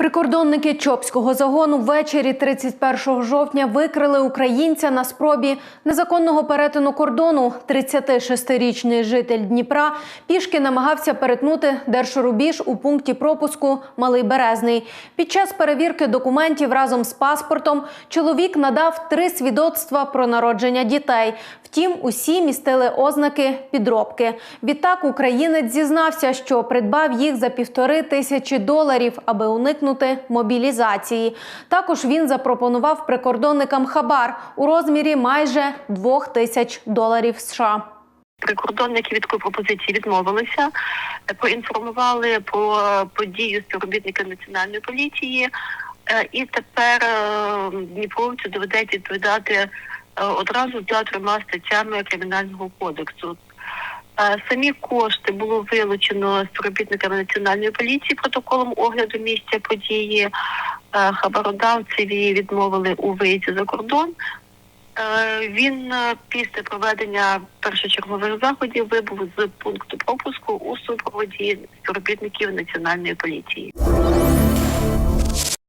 Прикордонники Чопського загону ввечері 31 жовтня викрили українця на спробі незаконного перетину кордону. 36-річний житель Дніпра пішки намагався перетнути держрубіж у пункті пропуску Малий Березний. Під час перевірки документів разом з паспортом чоловік надав три свідоцтва про народження дітей. Втім, усі містили ознаки підробки. Відтак українець зізнався, що придбав їх за півтори тисячі доларів, аби уникнути мобілізації. Також він запропонував прикордонникам хабар у розмірі майже двох тисяч доларів США. Прикордонники від такої пропозиції відмовилися, е, поінформували про подію співробітника національної поліції, е, і тепер е, Дніпровцю доведеться відповідати одразу за трьома статтями кримінального кодексу. Самі кошти було вилучено співробітниками національної поліції протоколом огляду місця події. Е, Хабародавцеві відмовили у виїзді за кордон. Е, Він е, після проведення першочергових заходів вибув з пункту пропуску у супроводі співробітників національної поліції.